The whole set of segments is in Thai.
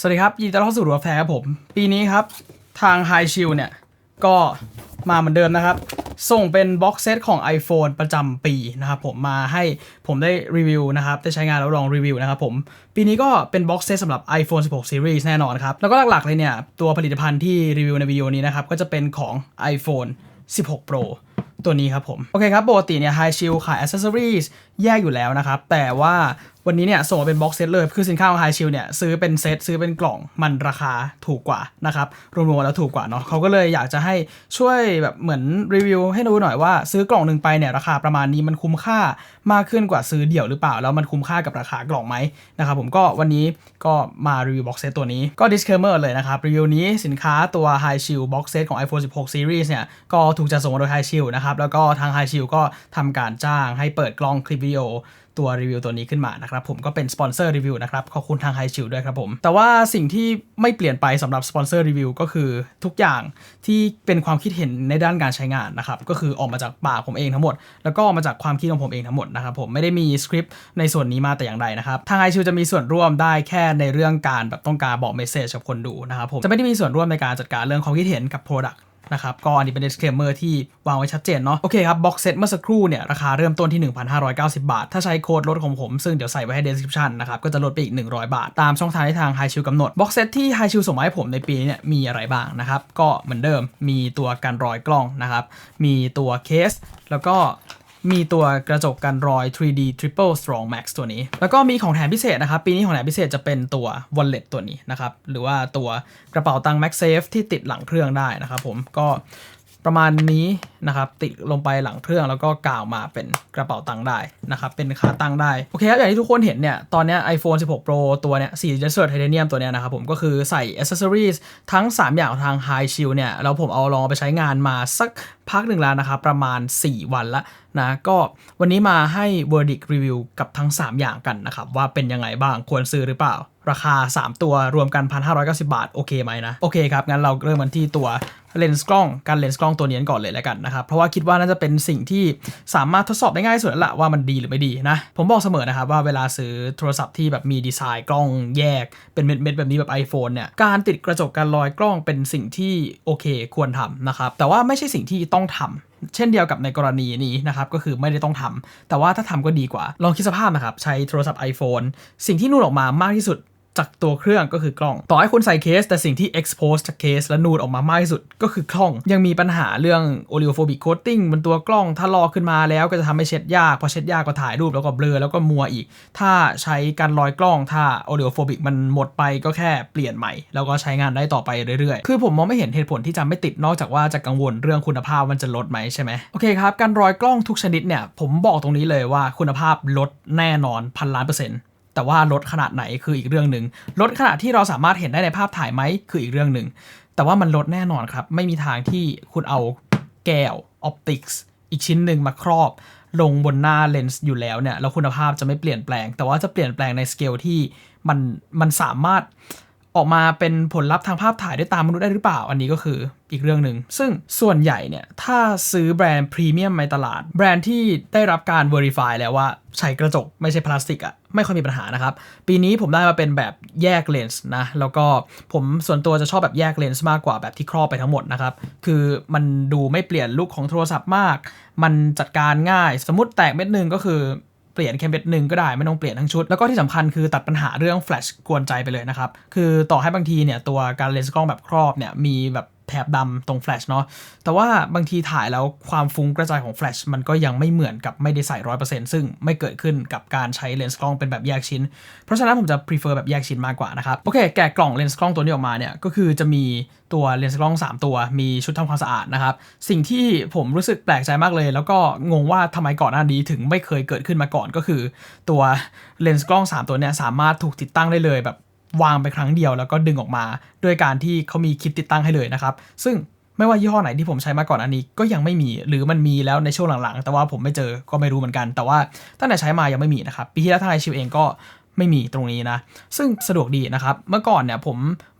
สวัสดีครับยินดีต้อนรับเข้าสู่รัวแฟร์ครับผม ปีนี้ครับ ทาง High Shield เนี่ย ก็มาเหมือนเดิมนะครับ ส่งเป็นบ็อกเซตของ iPhone ประจำปีนะครับผมมาให้ผมได้รีวิวนะครับ ได้ใช้งานแล้วลองรีวิวนะครับผม ปีนี้ก็เป็นบ็อกเซตสำหรับ iPhone 16 Series แน่นอนครับ แล้วก็หลักๆเลยเนี่ย ตัวผลิตภัณฑ์ที่รีวิวในวิดีโอนี้นะครับ ก็จะเป็นของ iPhone 16 Pro ตัวนี้ครับผม โอเคครับ ปกติเนี่ย High Shield ขาย Accessories แยกอยู่แล้วนะครับ แต่ว่า วันนี้เนี่ยส่งมาเป็นบ็อกเซตเลย คือสินค้าของ High Shield เนี่ยซื้อเป็นเซตซื้อเป็นกล่องมันราคาถูกกว่านะครับรวมๆแล้วถูกกว่าเนาะเขาก็เลยอยากจะให้ช่วยแบบเหมือนรีวิวให้ดูหน่อยว่าซื้อกล่องหนึ่งไปเนี่ยราคาประมาณนี้มันคุ้มค่ามากขึ้นกว่าซื้อเดี่ยวหรือเปล่า แล้วมันคุ้มค่ากับราคากล่องไหมนะครับผมก็วันนี้ก็มารีวิวบ็อกเซตตัวนี้ก็ disclaimer เลยนะครับรีวิวนี้สินค้าตัว High Shield Box Set ของ iPhone 16 Series เนี่ยก็ถูกจัดส่งมาโดย High Shield นะครับแล้วก็ทาง High Shield ก็ทำการจ้างให้เปิดกล้องคลิปวิดีโอ ตัวรีวิวตัวนี้ขึ้นมานะครับผมก็เป็นสปอนเซอร์รีวิวนะครับขอบคุณทาง High Shield ด้วยครับผมแต่ว่าสิ่งที่ไม่เปลี่ยนไปสำหรับสปอนเซอร์รีวิวก็คือทุกอย่างที่เป็นความคิดเห็นในด้านการใช้งานนะครับก็คือออกมาจากปากผมเองทั้งหมด แล้วก็ออกมาจากความคิดของผมเองทั้งหมดนะครับผมไม่ได้มีสคริปต์ในส่วนนี้มาแต่อย่างใดนะครับทาง High Shield จะมีส่วนร่วมได้แค่ในเรื่องการแบบต้องการบอกเมสเซจกับคนดูนะครับผมจะไม่ได้มีส่วนร่วมในการจัดการเรื่องความคิดเห็นกับ Product นะครับ ก็อันนี้เป็น disclaimer ที่วางไว้ชัดเจนเนาะ โอเคครับ box set เมื่อสักครู่เนี่ย ราคาเริ่มต้นที่ 1,590 บาท ถ้าใช้โค้ดลดของผม ซึ่งเดี๋ยวใส่ไว้ให้ description นะครับ ก็จะลดไปอีก 100 บาท ตามช่องทางที่ทาง High Chill กำหนด box set ที่ High Chill ส่งมาให้ผมในปีนี้เนี่ยมีอะไรบ้างนะครับก็เหมือนเดิมมีตัวการรอยกล้องนะครับมีตัวเคสแล้วก็ มีตัวกระจกกันรอย 3D Triple Strong Max ตัวนี้ แล้วก็มีของแถมพิเศษนะครับ ปีนี้ของแถมพิเศษจะเป็นตัว Wallet ตัวนี้นะครับ หรือว่าตัวกระเป๋าตังค์ MagSafe ที่ติดหลังเครื่องได้นะครับผม ก็ ประมาณนี้นะครับติดลงไปหลังเครื่องแล้วก็กาวมาเป็นกระเป๋าตังค์ได้นะครับเป็นขาตั้งได้ โอเคครับอย่างที่ทุกคนเห็นเนี่ย ตอนนี้ iPhone 16 Pro ตัวเนี้ยสี Desert Titanium ตัวเนี้ยนะครับผมก็คือใส่ accessories ทั้ง 3 อย่างทาง High Shield เนี่ย แล้วผมเอาลองไปใช้งานมาสักพักหนึ่งแล้วนะครับ ประมาณ 4 วันละนะก็วันนี้มาให้ verdict review กับทั้ง 3 อย่างกันนะครับ ว่าเป็นยังไงบ้างควรซื้อหรือเปล่า ราคา 3 ตัวรวมกัน 1,590 บาท โอเคไหมนะ โอเคครับ งั้นเราเริ่มกันที่ตัวเลนส์กล้องการเลนส์กล้องตัวนี้ก่อนเลยแล้วกันนะครับ เพราะว่าคิดว่าน่าจะเป็นสิ่งที่สามารถทดสอบได้ง่ายสุดแล้วละว่ามันดีหรือไม่ดีนะ ผมบอกเสมอนะครับว่าเวลาซื้อโทรศัพท์ที่แบบมีดีไซน์กล้องแยกเป็นเม็ดๆแบบนี้แบบ iPhone เนี่ยการติดกระจกการลอยกล้องเป็นสิ่งที่โอเคควรทำนะครับแต่ว่าไม่ใช่สิ่งที่ต้องทำเช่นเดียวกับในกรณีนี้นะครับ ก็คือไม่ได้ต้องทำแต่ว่าถ้าทำก็ดีกว่า ลองคิดสภาพนะครับ ใช้โทรศัพท์ iPhone สิ่งที่นูนออกมามากที่สุด จากตัวเครื่องก็คือกล้อง ต่อให้คุณใส่เคส แต่สิ่งที่ expose จากเคสและนูนออกมามากที่สุดก็คือกล้อง ยังมีปัญหาเรื่อง oleophobic coating บนตัวกล้อง ถ้าลอกขึ้นมาแล้วก็จะทำให้เช็ดยาก พอเช็ดยากก็ถ่ายรูปแล้วก็เบลอแล้วก็มัวอีก ถ้าใช้การลอยกล้องถ้า oleophobic มันหมดไปก็แค่เปลี่ยนใหม่ แล้วก็ใช้งานได้ต่อไปเรื่อยๆ คือผมมองไม่เห็นเหตุผลที่จะไม่ติดนอกจากว่าจะกังวลเรื่องคุณภาพมันจะลดไหมใช่ไหมโอเคครับการรอยกล้องทุกชนิดเนี่ยผมบอกตรงนี้เลยว่าคุณภาพลดแน่นอนพันล้านเปอร์เซ็นต์ แต่ว่าลดขนาดไหนคืออีกเรื่องหนึ่งลดขนาดที่เราสามารถเห็นได้ในภาพถ่ายไหมคืออีกเรื่องหนึ่งแต่ว่ามันลดแน่นอนครับ ไม่มีทางที่คุณเอาแก้วออปติกส์อีกชิ้นหนึ่งมาครอบ ลงบนหน้าเลนส์อยู่แล้วเนี่ยแล้วคุณภาพจะไม่เปลี่ยนแปลง แต่ว่าจะเปลี่ยนแปลงในสเกลที่มันมันสามารถ ออกมาเป็นผลลัพธ์ทางภาพถ่ายได้ตามมนุษย์ได้หรือเปล่า อันนี้ก็คืออีกเรื่องหนึ่ง ซึ่งส่วนใหญ่เนี่ย ถ้าซื้อแบรนด์พรีเมียมในตลาด แบรนด์ที่ได้รับการ Verify แล้วว่าใช้กระจกไม่ใช่พลาสติกอะไม่ค่อยมีปัญหานะครับ ปีนี้ผมได้มาเป็นแบบแยกเลนส์นะ แล้วก็ผมส่วนตัวจะชอบแบบแยกเลนส์มากกว่าแบบที่ครอบไปทั้งหมดนะครับ คือมันดูไม่เปลี่ยนลุคของโทรศัพท์มาก มันจัดการง่าย สมมติแตกเม็ดหนึ่งก็คือ ปลี่ยนแค่เม็ดหนึ่งก็ได้ไม่ต้องเปลี่ยนทั้งชุด แล้วก็ที่สำคัญคือตัดปัญหาเรื่องแฟลชกวนใจไปเลยนะครับ คือต่อให้บางทีเนี่ยตัวการเลนส์กล้องแบบครอบเนี่ยมีแบบ แถบดำตรงแฟลชเนาะแต่ว่าบางทีถ่ายแล้วความฟุ้งกระจายของแฟลชมันก็ยังไม่เหมือนกับไม่ได้ใส่ร้อยเปอร์เซ็นต์ซึ่งไม่เกิดขึ้นกับการใช้เลนส์กล้องเป็นแบบแยกชิ้น เพราะฉะนั้นผมจะ prefer แบบแยกชิ้นมากกว่านะครับโอเคแกะกล่องเลนส์กล้องตัวนี้ออกมาเนี่ยก็คือจะมีตัวเลนส์กล้อง 3 ตัวมีชุดทำความสะอาดนะครับสิ่งที่ผมรู้สึกแปลกใจมากเลย แล้วก็งงว่าทำไมก่อนหน้านี้ถึงไม่เคยเกิดขึ้นมาก่อนก็คือ ตัวเลนส์กล้อง 3 ตัวเนี่ยสามารถถูกติดตั้งได้เลยแบบ วางไปครั้งเดียวแล้วก็ดึงออกมา ด้วยการที่เขามีคลิปติดตั้งให้เลยนะครับ ซึ่งไม่ว่ายี่ห้อไหนที่ผมใช้มาก่อนอันนี้ก็ยังไม่มีหรือมันมีแล้วในช่วงหลังๆ แต่ว่าผมไม่เจอก็ไม่รู้เหมือนกัน แต่ว่าตั้งแต่ใช้มายังไม่มีนะครับปีที่แล้วทางไอชิวเองก็ ไม่มีตรงนี้นะ ซึ่งสะดวกดีนะครับ เมื่อก่อนเนี่ยผม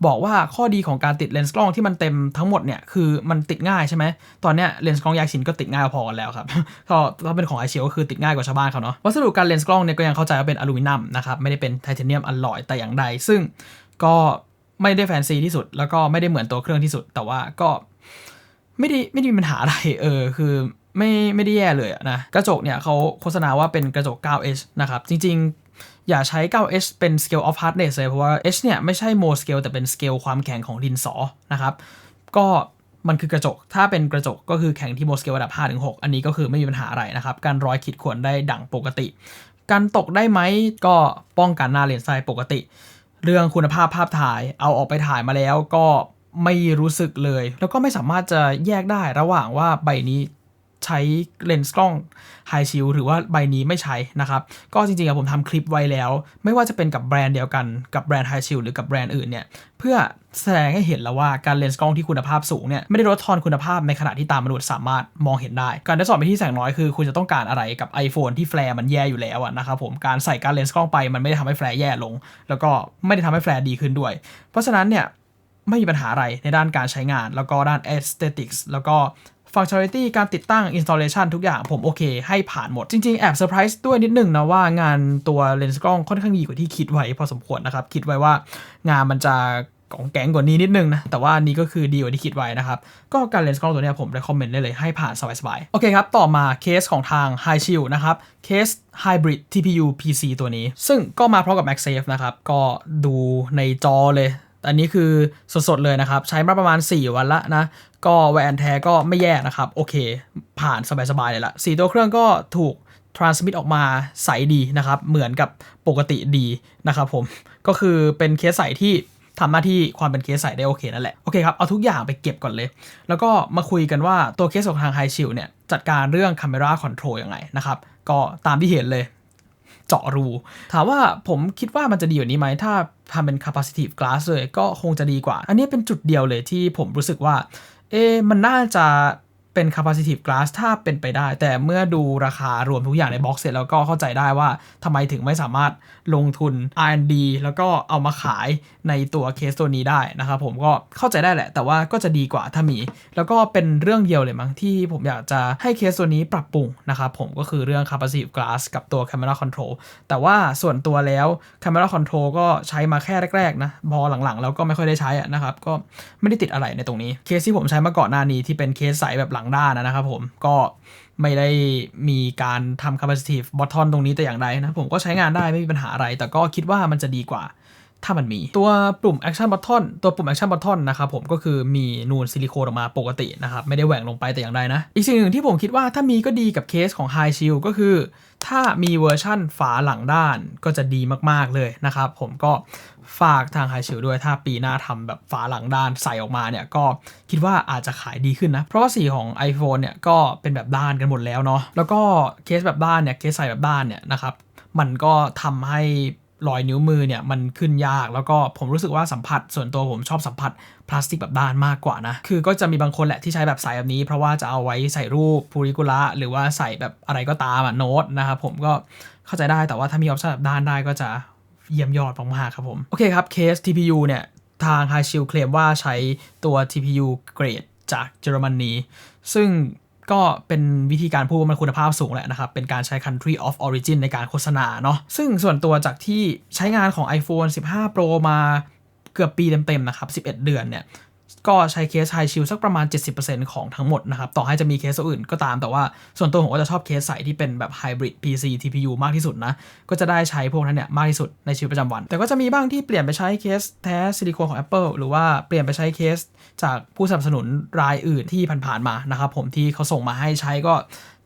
บอกว่าข้อดีของการติดเลนส์กล้องที่มันเต็มทั้งหมดเนี่ยคือมันติดง่ายใช่ไหม ตอนเนี้ยเลนส์กล้องแยกชิ้นก็ติดง่ายพอกันแล้วครับ ก็ถ้าเป็นของไอเชียก็คือติดง่ายกว่าชาวบ้านเขาเนาะ วัสดุการเลนส์กล้องเนี่ยก็ยังเข้าใจว่าเป็นอลูมิเนียมนะครับ ไม่ได้เป็นไทเทเนียมอลลอยแต่อย่างใด ซึ่งก็ไม่ได้แฟนซีที่สุด แล้วก็ไม่ได้เหมือนตัวเครื่องที่สุด แต่ว่าก็ไม่ได้ไม่ได้มีปัญหาอะไร เออ คือไม่ไม่ได้แย่เลยนะ กระจกเนี่ยเขาโฆษณาว่าเป็นกระจก 9H นะครับ จริง ๆ อย่าใช้ 9H เป็น scale of hardness เลยเพราะว่า H เนี่ยไม่ใช่ more scale แต่เป็น scale ความแข็งของดินสอนะครับ ก็มันคือกระจก ถ้าเป็นกระจกก็คือแข็งที่ more scale ระดับ5-6อันนี้ก็คือไม่มีปัญหาอะไรนะครับ การร้อยขีดข่วนได้ดั่งปกติ การตกได้ไหมก็ป้องกันหน้าเลนส์ไซปกติ เรื่องคุณภาพภาพถ่ายเอาออกไปถ่ายมาแล้วก็ไม่รู้สึกเลย แล้วก็ไม่สามารถจะแยกได้ระหว่างว่าใบนี้ ใช้เลนส์กล้องไฮชิลหรือว่าใบนี้ไม่ใช้นะครับ ก็จริงๆอะผมทำคลิปไว้แล้ว ไม่ว่าจะเป็นกับแบรนด์เดียวกันกับแบรนด์ไฮชิลหรือกับแบรนด์อื่นเนี่ยเพื่อแสดงให้เห็นแล้วว่าการเลนส์กล้องที่คุณภาพสูงเนี่ยไม่ได้ลดทอนคุณภาพในขณะที่ตามมนุษย์สามารถมองเห็นได้ การทดสอบไปที่แสงน้อยคือ คุณจะต้องการอะไรกับ iPhone ที่แฟลร์มันแย่อยู่แล้วนะครับผมการใส่การเลนส์กล้องไปมันไม่ได้ทำให้แฟลร์แย่ลง แล้วก็ไม่ได้ทำให้แฟลร์ดีขึ้นด้วย เพราะฉะนั้นเนี่ยไม่มีปัญหาอะไรในด้านการใช้งาน แล้วก็ด้าน aesthetics แล้วก็ functionality การติดตั้ง installation ทุกอย่างผมโอเค ให้ผ่านหมด จริง ๆ แอบเซอร์ไพรส์ด้วยนิดนึงนะว่างานตัวเลนส์กล้องค่อนข้างดีกว่าที่คิดไว้พอสมควรนะครับ คิดไว้ว่างานมันจะของแกงกว่านี้นิดนึงนะ แต่ว่านี้ก็คือดีกว่าที่คิดไว้นะครับ ก็การเลนส์กล้องตัวนี้ผม recommend ได้เลยให้ผ่านสบายๆ โอเคครับ ต่อมาเคสของทาง High Shield นะครับ เคส Hybrid TPU PC ตัวนี้ ซึ่งก็มาพร้อมกับ MagSafe นะครับ ก็ดูในจอเลย อันนี้คือสดๆเลยนะครับ ใช้มาประมาณ 4 วันละนะ ก็แวนแท้ก็ไม่แย่นะครับ โอเค ผ่านสบายๆเลยละสีตัวเครื่องก็ถูก transmit ออกมาใสดีนะครับ เหมือนกับปกติดีนะครับผม ก็คือเป็นเคสใสที่ทำหน้าที่ความเป็นเคสใสได้โอเคนั่นแหละ โอเคครับ เอาทุกอย่างไปเก็บก่อนเลย แล้วก็มาคุยกันว่าตัวเคสของทาง High Shield เนี่ย จัดการเรื่อง Camera Control ยังไงนะครับ ก็ตามที่เห็นเลย เจาะรู ถามว่าผมคิดว่ามันจะดีกว่านี้ไหม ถ้าทำเป็น capacitive glass เลยก็คงจะดีกว่า อันนี้เป็นจุดเดียวเลยที่ผมรู้สึกว่า เอ๊มันน่าจะ เป็น capacitive glass ถ้าเป็นไปได้ แต่เมื่อดูราคารวมทุกอย่างในบ็อกเสร็จแล้วก็เข้าใจได้ว่าทำไมถึงไม่สามารถลงทุน R&D แล้วก็เอามาขายในตัวเคสตัวนี้ได้นะครับผมก็เข้าใจได้แหละ แต่ว่าก็จะดีกว่าถ้ามี แล้วก็เป็นเรื่องเดียวเลยมั้งที่ผมอยากจะให้เคสตัวนี้ปรับปรุงนะครับผมก็คือเรื่อง capacitive glass กับตัว camera control แต่ว่าส่วนตัวแล้ว camera control ก็ใช้มาแค่แรกๆนะพอหลังๆ แล้วก็ไม่ค่อยได้ใช้นะครับก็ไม่ได้ติดอะไรในตรงนี้เคสที่ผมใช้มาก่อนหน้านี้ที่เป็นเคสใสแบบหลังด้านนะครับผมก็ไม่ได้มีการทำ capacitive button ตรงนี้แต่อย่างใดนะผมก็ใช้งานได้ไม่มีปัญหาอะไร แต่ก็คิดว่ามันจะดีกว่า ถ้ามันมีตัวปุ่ม action button ตัวปุ่ม action button นะครับผมก็คือมีนูนซิลิโคนออกมาปกตินะครับ ไม่ได้แหว่งลงไปแต่อย่างใดนะ อีกสิ่งหนึ่งที่ผมคิดว่าถ้ามีก็ดีกับเคสของ High Shield ก็คือ ถ้ามีเวอร์ชั่นฝาหลังด้านก็จะดีมากๆเลยนะครับผมก็ฝากทาง High Shield ด้วยถ้าปีหน้าทำแบบฝาหลังด้านใส่ออกมาเนี่ยก็คิดว่าอาจจะขายดีขึ้นนะ เพราะว่าสีของ iPhone เนี่ยก็เป็นแบบด้านกันหมดแล้วเนาะแล้วก็เคสแบบด้านเนี่ยเคสใส่แบบด้านเนี่ยนะครับมันก็ทำให้ รอยนิ้วมือเนี่ยมันขึ้นยาก แล้วก็ผมรู้สึกว่าสัมผัส ส่วนตัวผมชอบสัมผัสพลาสติกแบบด้านมากกว่านะ คือก็จะมีบางคนแหละที่ใช้แบบใสแบบนี้ เพราะว่าจะเอาไว้ใส่รูปพูริกุระหรือว่าใส่แบบอะไรก็ตามอะโน้ตนะครับผมก็เข้าใจได้แต่ว่าถ้ามีออปชั่นแบบด้านได้ก็จะเยี่ยมยอดมากๆครับผม โอเคครับเคส TPU เนี่ยทาง High Shield เคลมว่าใช้ตัว TPU เกรดจากเยอรมนีซึ่ง ก็เป็นวิธีการพูดว่ามันคุณภาพสูงแหละนะครับ เป็นการใช้ country of origin ในการโฆษณาเนาะซึ่งส่วนตัวจากที่ใช้งานของ iPhone 15 Pro มาเกือบปีเต็มๆนะครับ 11 เดือนเนี่ย ก็ใช้เคส High Shield สักประมาณ 70%ของทั้งหมดนะครับ ต่อให้จะมีเคสอื่นก็ตาม แต่ว่าส่วนตัวผมก็จะชอบเคสใสที่เป็นแบบ Hybrid PC TPU มากที่สุดนะ ก็จะได้ใช้พวกนั้นเนี่ยมากที่สุดในชีวิตประจำวัน แต่ก็จะมีบ้างที่เปลี่ยนไปใช้เคสแท้ซิลิโคนของ Apple หรือว่าเปลี่ยนไปใช้เคสจากผู้สนับสนุนรายอื่นที่ผ่านๆมานะครับผมที่เขาส่งมาให้ใช้ก็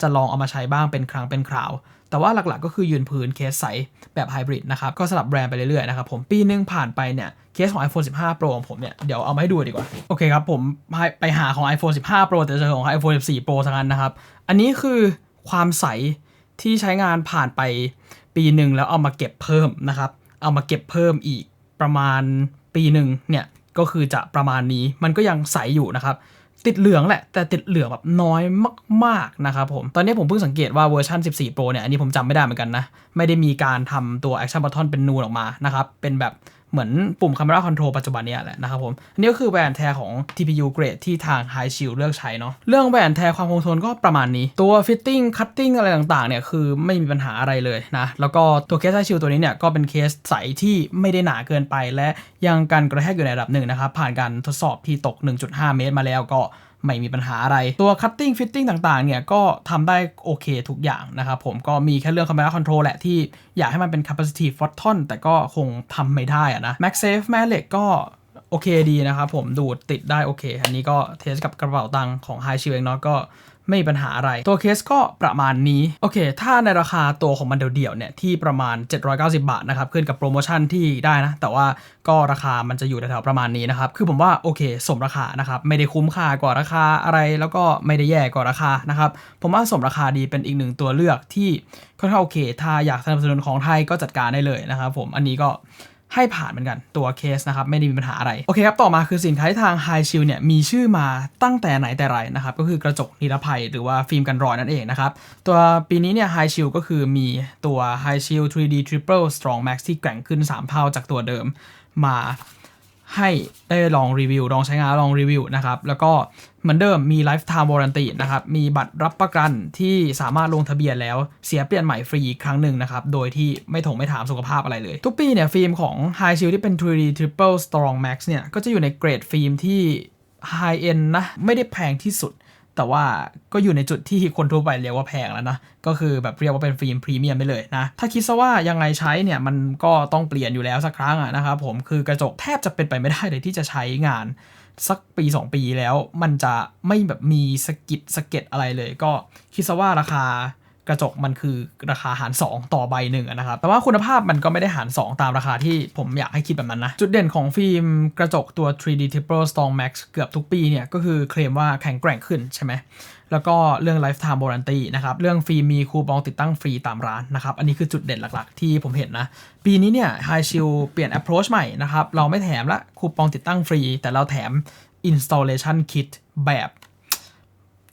จะลองเอามาใช้บ้างเป็นครั้งเป็นคราว แต่ว่าหลักๆก็คือยืนพื้นเคสใสแบบไฮบริดนะครับ ก็สลับแบรนด์ไปเรื่อยๆนะครับผมปีนึงผ่านไปเนี่ยเคสของ iPhone 15 Pro ของผมเนี่ย เดี๋ยวเอามาให้ดูดีกว่า โอเคครับผมไปหาของ iPhone 15 Pro แต่เจอของ iPhone 14 Pro ทั้งนั้นนะครับ อันนี้คือความใสที่ใช้งานผ่านไปปีหนึ่งแล้วเอามาเก็บเพิ่มนะครับ เอามาเก็บเพิ่มอีกประมาณปีหนึ่งเนี่ยก็คือจะประมาณนี้มันก็ยังใสอยู่นะครับ ติดเหลืองแหละ แต่ติดเหลืองแบบน้อยมากๆนะครับผม ตอนนี้ผมเพิ่งสังเกตว่าเวอร์ชัน 14 Pro เนี่ย อันนี้ผมจำไม่ได้เหมือนกันนะ ไม่ได้มีการทำตัว Action Button เป็นนูนออกมานะครับ เป็นแบบ เหมือนปุ่ม Camera Control ปัจจุบันนี้แหละนะครับผม อันนี้ก็คือแหวนแท้ของ TPU Grade ที่ทาง High Shield เลือกใช้เนาะ เรื่องแหวนแท้ความคงทนก็ประมาณนี้ ตัว Fitting Cutting อะไรต่างๆ เนี่ยคือไม่มีปัญหาอะไรเลยนะ แล้วก็ตัวเคส High Shield ตัวนี้เนี่ยก็เป็นเคสใสที่ไม่ได้หนาเกินไป และยังกันกระแทกอยู่ในระดับหนึ่งนะครับ ผ่านการทดสอบที่ตก 1.5 เมตรมาแล้วก็ ไม่มีปัญหาอะไร ตัว cutting fitting ต่างๆ เนี่ย ก็ทำได้โอเคทุกอย่างนะครับผมก็มีแค่เรื่อง camera control แหละที่อยากให้มันเป็น capacitive photon แต่ก็คงทำไม่ได้อะนะ MagSafe แม่เหล็กก็โอเคดีนะครับผมดูดติดได้โอเค อันนี้ก็เทสกับกระเป๋าตังค์ของ High Shield เองเนาะก็ ไม่มีปัญหาอะไร ตัวเคสก็ประมาณนี้โอเค ถ้าในราคาตัวของมันเดี่ยวๆเนี่ยที่ประมาณ 790 บาทนะครับขึ้นกับโปรโมชั่นที่ได้นะ แต่ว่าก็ราคามันจะอยู่แถวๆประมาณนี้นะครับคือผมว่าโอเค สมราคานะครับไม่ได้คุ้มค่ากว่าราคาอะไร แล้วก็ไม่ได้แย่กว่าราคานะครับผมว่าสมราคาดีเป็นอีกหนึ่งตัวเลือกที่ค่อนข้างโอเค ถ้าอยากสนับสนุนของไทยก็จัดการได้เลยนะครับผมอันนี้ก็ ให้ผ่านเหมือนกันตัวเคสนะครับไม่ได้มีปัญหาอะไร โอเคครับ ต่อมาคือสินค้าที่ทางไฮชิลเนี่ยมีชื่อมาตั้งแต่ไหนแต่ไรนะครับก็คือกระจกนิรภัยหรือว่าฟิล์มกันรอยนั่นเองนะครับ ตัวปีนี้เนี่ยไฮชิลก็คือมีตัวไฮชิล 3D Triple Strong Max ที่แกร่งขึ้น 3 เท่าจากตัวเดิมมา ให้ได้ลองรีวิว ลองใช้งานลองรีวิวนะครับ แล้วก็เหมือนเดิมมี Lifetime Warranty นะครับ มีบัตรรับประกันที่สามารถลงทะเบียนแล้วเสียเปลี่ยนใหม่ฟรีอีกครั้งหนึ่งนะครับ โดยที่ไม่ถงไม่ถามสุขภาพอะไรเลย ทุกปีเนี่ย ฟิล์มของ High Shield ที่เป็น 3D Triple Strong Max เนี่ย ก็จะอยู่ในเกรดฟิล์มที่ High End นะ ไม่ได้แพงที่สุด แต่ว่าก็อยู่ในจุดที่คนทั่วไปเรียกว่าแพงแล้วนะ ก็คือแบบเรียกว่าเป็นฟิล์มพรีเมียมไปเลยนะ ถ้าคิดซะว่ายังไงใช้เนี่ยมันก็ต้องเปลี่ยนอยู่แล้วสักครั้งอะนะครับผมคือกระจกแทบจะเป็นไปไม่ได้เลยที่จะใช้งานสักปี 2 ปีแล้วมันจะไม่แบบมีสกิดสเก็ตอะไรเลย ก็คิดซะว่าราคา กระจกมันคือราคาหาร 2 ต่อใบหนึ่งนะครับ แต่ว่าคุณภาพมันก็ไม่ได้หาร 2 ตามราคาที่ผมอยากให้คิดแบบนั้นนะ จุดเด่นของฟิล์มกระจกตัว 3D Triple Strong Max เกือบทุกปีเนี่ยก็คือเคลมว่าแข็งแกร่งขึ้นใช่ไหมแล้วก็เรื่อง lifetime warranty นะครับ เรื่องฟรีมีคูปองติดตั้งฟรีตามร้านนะครับ อันนี้คือจุดเด่นหลักๆ ที่ผมเห็นนะ ปีนี้เนี่ย High Shield เปลี่ยน approach ใหม่นะครับ เราไม่แถมละคูปองติดตั้งฟรี แต่เราแถม installation kit แบบ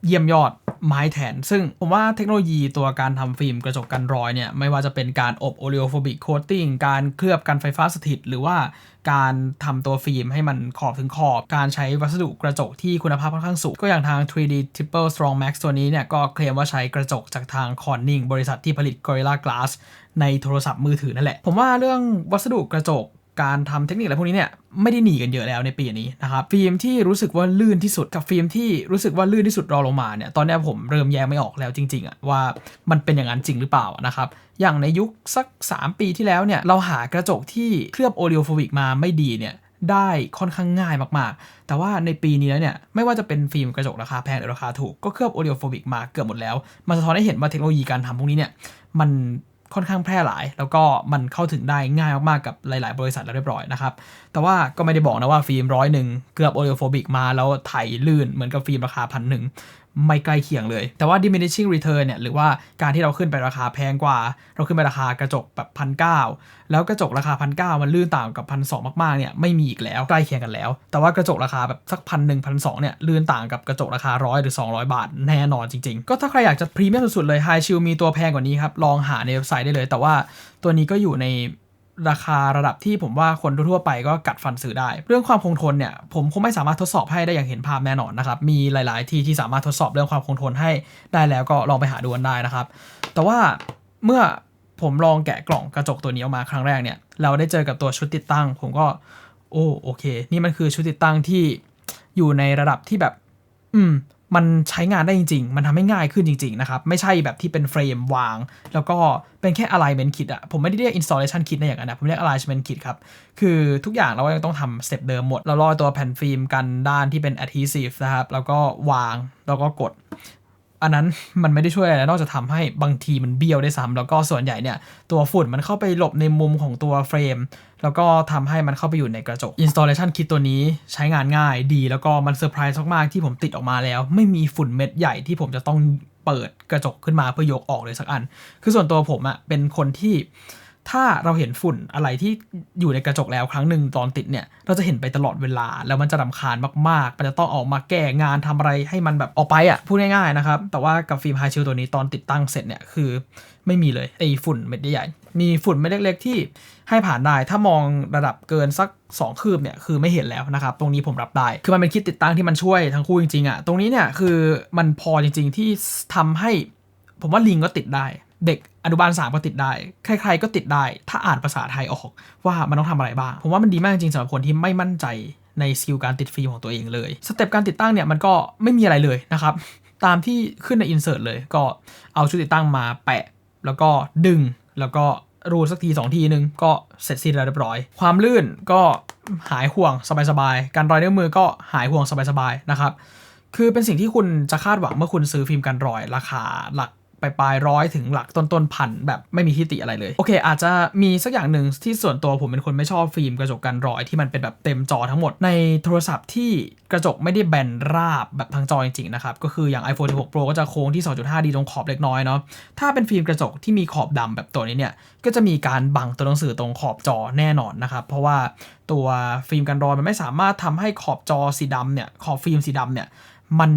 เยี่ยมยอด ไม้แทน ซึ่งผมว่าเทคโนโลยีตัวการทำฟิล์มกระจกกันรอยเนี่ยไม่ว่าจะเป็นการอบ oleophobic coating การเคลือบกันไฟฟ้าสถิต หรือว่าการทำตัวฟิล์มให้มันขอบถึงขอบ การใช้วัสดุกระจกที่คุณภาพค่อนข้างสูง ก็อย่างทาง 3D Triple Strong Max ตัวนี้เนี่ยก็เคลมว่าใช้กระจกจากทาง Corning บริษัทที่ผลิต Gorilla Glass ในโทรศัพท์มือถือนั่นแหละ ผมว่าเรื่องวัสดุกระจก การทำเทคนิคอะไรพวกนี้เนี่ยไม่ได้หนีกันเยอะแล้วในปีนี้นะครับฟิล์มที่รู้สึกว่าลื่นที่สุดกับฟิล์มที่รู้สึกว่าลื่นที่สุดรอลงมาเนี่ยตอนนี้ผมเริ่มแยกไม่ออกแล้วจริงๆอะว่ามันเป็นอย่างนั้นจริงหรือเปล่านะครับอย่างในยุคสัก 3 ปีที่แล้วเนี่ยเราหากระจกที่เคลือบโอ e ิโอโฟบิกมาไม่ดีเนี่ยได้ค่อนข้างง่ายมากๆ แต่ว่าในปีนี้แล้วเนี่ยไม่ว่าจะเป็นฟิล์มกระจกราคาแพงหรือราคาถูก ก็เคลือบโอ e ิโอโฟบิกมาเกือบหมดแล้ว มันสะท้อนให้เห็นว่าเทคโนโลยีการทำพวกนี้เนี่ยมัน ค่อนข้างแพร่หลาย แล้วก็มันเข้าถึงได้ง่ายมากๆกับหลาย ๆ บริษัทแล้วเรียบร้อยนะครับ แต่ว่าก็ไม่ได้บอกนะว่าฟิล์มร้อยหนึ่งเกือบโอเลโฟบิกมาแล้วไถลื่นเหมือนกับฟิล์มราคาพันหนึ่ง ไม่ใกล้เคียงเลย แต่ว่า diminishing return เนี่ยหรือว่าการที่เราขึ้นไปราคาแพงกว่า เราขึ้นไปราคากระจกแบบพันเแล้วกระจกราคาพันเมันลื่นต่างกับพันสมากๆเนี่ยไม่มีอีกแล้วใกล้เคียงกันแล้ว แต่ว่ากระจกราคาแบบสักพันหนึ่งพันสเนี่ยลื่นต่างกับกระจกราคาร้อยหรือ 200 บาทแน่นอนจริงๆ ก็ถ้าใครอยากจะพรีเมียมสุดๆเลย High Shield มีตัวแพงกว่านี้ครับลองหาในเว็บไซต์ได้เลย แต่ว่าตัวนี้ก็อยู่ใน ราคาระดับที่ผมว่าคนทั่วๆไปก็กัดฟันซื้อได้ เรื่องความคงทนเนี่ยผมคงไม่สามารถทดสอบให้ได้อย่างเห็นภาพแน่นอนนะครับ มีหลาย ๆ ที่ที่สามารถทดสอบเรื่องความคงทนให้ได้แล้วก็ลองไปหาดูกันได้นะครับ แต่ว่าเมื่อผมลองแกะกล่องกระจกตัวนี้ออกมาครั้งแรกเนี่ยเราได้เจอกับตัวชุดติดตั้ง ผมก็ โอ้โอเค นี่มันคือชุดติดตั้งที่อยู่ในระดับที่แบบ อืม มันใช้งานได้จริง ๆ มันทำให้ง่ายขึ้นจริง ๆ นะครับ ไม่ใช่แบบที่เป็นเฟรมวาง แล้วก็เป็นแค่ alignment kit อะผมไม่ได้เรียก installation kit นอย่างนั้นนะ ผมเรียก alignment kit ครับ คือทุกอย่างเรายังต้องทำสเต็ปเดิมหมด เราลอยตัวแผ่นฟิล์มกันด้านที่เป็น adhesive นะครับ แล้วก็วาง แล้วก็กด อันนั้นมันไม่ได้ช่วยอะไรนอกจากทำให้บางทีมันเบี้ยวได้ซ้ำแล้วก็ส่วนใหญ่เนี่ย ตัวฝุ่นมันเข้าไปหลบในมุมของตัวเฟรม แล้วก็ทำให้มันเข้าไปอยู่ในกระจก installation kit ตัวนี้ใช้งานง่ายดีแล้วก็มันเซอร์ไพรส์มากๆที่ผมติดออกมาแล้ว ไม่มีฝุ่นเม็ดใหญ่ที่ผมจะต้องเปิดกระจกขึ้นมาเพื่อยกออกเลยสักอัน คือส่วนตัวผมอะเป็นคนที่ ถ้าเราเห็นฝุ่นอะไรที่อยู่ในกระจกแล้วครั้งหนึ่งตอนติดเนี่ย เราจะเห็นไปตลอดเวลา แล้วมันจะรำคาญมากๆ มันจะต้องออกมาแก้งานทำอะไรให้มันแบบออกไปอะ่ะพูดง่ายๆนะครับ แต่ว่ากับฟิล์มไฮชิลตัวนี้ตอนติดตั้งเสร็จเนี่ยคือไม่มีเลยไอ้ฝุ่นเม็ดใหญ่มีฝุ่นเม็ดเล็กๆที่ให้ผ่านได้ ถ้ามองระดับเกินสัก 2 คืบเนี่ยคือไม่เห็นแล้วนะครับ ตรงนี้ผมรับได้ คือมันเป็นคิดติดตั้งที่มันช่วยทั้งคู่จริงๆอะ่ะ ตรงนี้เนี่ยคือมันพอจริง ๆที่ทำให้ ผมว่าลิงก็ติดได้ เด็กอนุบาลสามก็ติดได้ ใครๆก็ติดได้ ถ้าอ่านภาษาไทยออก ว่ามันต้องทำอะไรบ้าง ผมว่ามันดีมากจริงๆสำหรับคนที่ไม่มั่นใจในสกิลการติดฟิล์มของตัวเองเลย สเต็ปการติดตั้งเนี่ยมันก็ไม่มีอะไรเลยนะครับ ตามที่ขึ้นในอินเสิร์ตเลย ก็เอาชุดติดตั้งมาแปะ แล้วก็ดึง แล้วก็รูดสักทีสองทีนึง ก็เสร็จสิ้นแล้วเรียบร้อย ความลื่นก็หายห่วงสบายๆ การรอยนิ้วมือก็หายห่วงสบายๆ นะครับ คือเป็นสิ่งที่คุณจะคาดหวังเมื่อคุณซื้อฟิล์มกันรอยราคาหลัก ปปลายร้อยถึงหลักต้นต้นๆพันแบบไม่มีที่ติอะไรเลย โอเค อาจจะมีสักอย่างหนึ่งที่ส่วนตัวผมเป็นคนไม่ชอบฟิล์มกระจกกันรอยที่มันเป็นแบบเต็มจอทั้งหมดในโทรศัพท์ที่กระจกไม่ได้แบนราบแบบทั้งจอจริงๆนะครับ ก็คืออย่าง iPhone 16 Pro ก็จะโค้งที่ 2.5D ตรงขอบเล็กน้อยเนาะถ้าเป็นฟิล์มกระจกที่มีขอบดำแบบตัวนี้เนี่ยก็จะมีการบังตัวหนังสือตรงขอบจอแน่นอนนะครับเพราะว่าตัวฟิล์มกันรอยมันไม่สามารถทำให้ขอบจอสีดำเนี่ยขอบฟิล์มสีดำเนี่ยมัน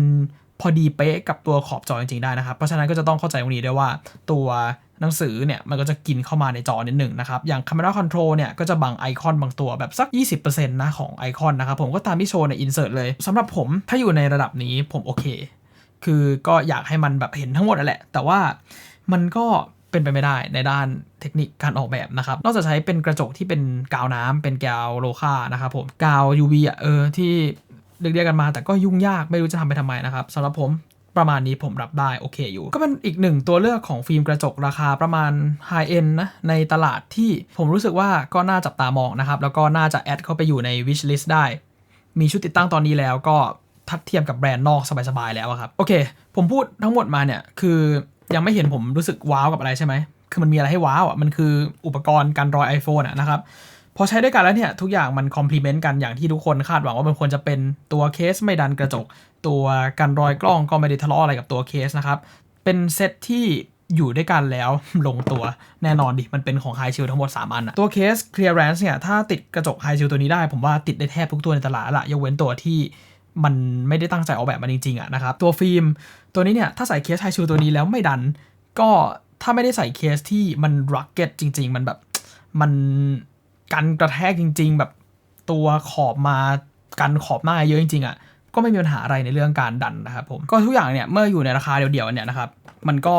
พอดีเป๊ะกับตัวขอบจอจริงๆได้นะครับ เพราะฉะนั้นก็จะต้องเข้าใจตรงนี้ด้วยว่าตัวหนังสือเนี่ยมันก็จะกินเข้ามาในจอนิดหนึ่งนะครับ อย่าง Camera Control เนี่ยก็จะบังไอคอนบางตัวแบบสัก 20%นะของไอคอนนะครับ ผมก็ตามที่โชว์ในอินเสิร์ตเลยสำหรับผมถ้าอยู่ในระดับนี้ผมโอเค คือก็อยากให้มันแบบเห็นทั้งหมดนั่นแหละ แต่ว่ามันก็เป็นไปไม่ได้ในด้านเทคนิคการออกแบบนะครับ นอกจากใช้เป็นกระจกที่เป็นกาวน้ำเป็นกาวโลคานะครับผม กาว UV อะเออที่ เรียกกันมา แต่ก็ยุ่งยากไม่รู้จะทำไปทำไมนะครับสำหรับผมประมาณนี้ผมรับได้โอเคอยู่ ก็เป็นอีกหนึ่งตัวเลือกของฟิล์มกระจกราคาประมาณไฮเอ็นนะ ในตลาดที่ผมรู้สึกว่าก็น่าจับตามองนะครับ แล้วก็น่าจะแอดเข้าไปอยู่ใน wish list ได้ มีชุดติดตั้งตอนนี้แล้วก็ทัดเทียมกับแบรนด์นอกสบายๆแล้วครับ โอเค ผมพูดทั้งหมดมาเนี่ย คือยังไม่เห็นผมรู้สึกว้าวกับอะไรใช่ไหมคือมันมีอะไรให้ว้าวอะมันคืออุปกรณ์การรอย iPhone อะนะครับ พอใช้ด้วยกันแล้วเนี่ย ทุกอย่างมันคอมพลีเมนต์กันอย่างที่ทุกคนคาดหวังว่ามันควรจะเป็นตัวเคสไม่ดันกระจก ตัวกันรอยกล้องก็ไม่ได้ทะเลาะอะไรกับตัวเคสนะครับ เป็นเซตที่อยู่ด้วยกันแล้วลงตัวแน่นอนดิ มันเป็นของ High Shield ทั้งหมด 3 อันอะตัวเคส Clearance เนี่ย ถ้าติดกระจก High Shield ตัวนี้ได้ ผมว่าติดได้แทบทุกตัวในตลาดละยกเว้นตัวที่มันไม่ได้ตั้งใจออกแบบมาจริงๆอะนะครับ ตัวฟิล์มตัวนี้เนี่ย ถ้าใส่เคส High Shield ตัวนี้แล้วไม่ดัน ก็ถ้าไม่ได้ใส่เคสที่มันรักเก็ตจริง ๆ มันแบบมัน กันกระแทกจริง ๆ แบบตัวขอบมากันขอบหน้าเยอะจริงๆอะก็ไม่มีปัญหาอะไรในเรื่องการดันนะครับผมก็ทุกอย่างเนี่ยเมื่ออยู่ในราคาเดียวๆเนี่ยนะครับมันก็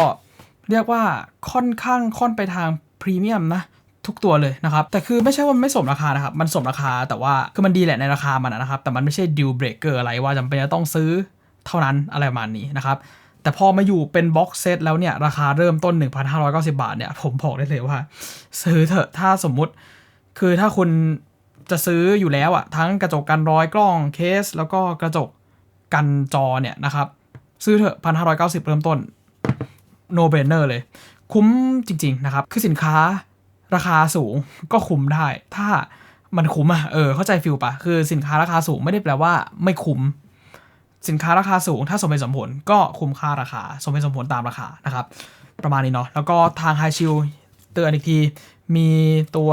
เรียกว่าค่อนข้างค่อนไปทางพรีเมียมนะทุกตัวเลยนะครับ แต่คือไม่ใช่ว่ามันไม่สมราคานะครับ มันสมราคาแต่ว่าคือมันดีแหละในราคามันนะครับ แต่มันไม่ใช่ดิวเบรกเกอร์อะไรว่าจำเป็นจะต้องซื้อเท่านั้นอะไรประมาณนี้นะครับ แต่พอมาอยู่เป็นบ็อกเซตแล้วเนี่ย ราคาเริ่มต้น 1,590 บาทเนี่ย ผมบอกได้เลยว่า ซื้อเถอะถ้าสมมุติ คือถ้าคุณจะซื้ออยู่แล้วอะทั้งกระจกกันรอยกล้องเคส แล้วก็กระจกกันจอเนี่ยนะครับ ซื้อเถอะ1,590เริ่มต้น no brainer เลย คุ้มจริง ๆ นะครับ คือสินค้าราคาสูงก็คุ้มได้ ถ้ามันคุ้มอะเออ เข้าใจฟิลปะคือสินค้าราคาสูงไม่ได้แปลว่าไม่คุ้ม สินค้าราคาสูง ถ้าสมเหตุสมผลก็คุ้มค่าราคา สมเหตุสมผลตามราคานะครับ ประมาณนี้เนาะ แล้วก็ทางไฮชิลเตือนอีกที มีตัว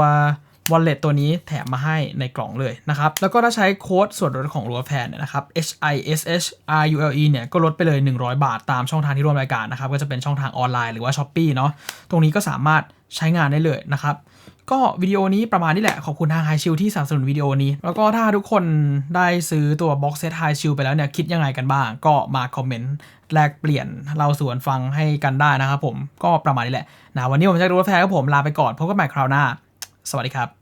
wallet ตัวนี้แถมมาให้ในกล่องเลยนะครับ แล้วก็ถ้าใช้โค้ดส่วนลดของรัวแฟนนะครับ H I S H R U L E เนี่ยก็ลดไปเลย 100 บาทตามช่องทางที่ร่วมรายการนะครับ ก็จะเป็นช่องทางออนไลน์หรือว่า s h อ p e e เนาะตรงนี้ก็สามารถใช้งานได้เลยนะครับ ก็วิดีโอนี้ประมาณนี้แหละ ขอบคุณทาง High Shield ที่สนับสนุนวิดีโอนี้ แล้วก็ถ้าทุกคนได้ซื้อตัว Box Set High Shield ไปแล้วเนี่ยคิดยังไงกันบ้าง ก็มาคอมเมนต์แลกเปลี่ยนเราส่วนฟังให้กันได้นะครับผมก็ประมาณนี้แหละนะวันนี้ผมแจ็คดูแฟร์ครับผมลาไปก่อนพบกันใหม่คราวหน้า สวัสดีครับ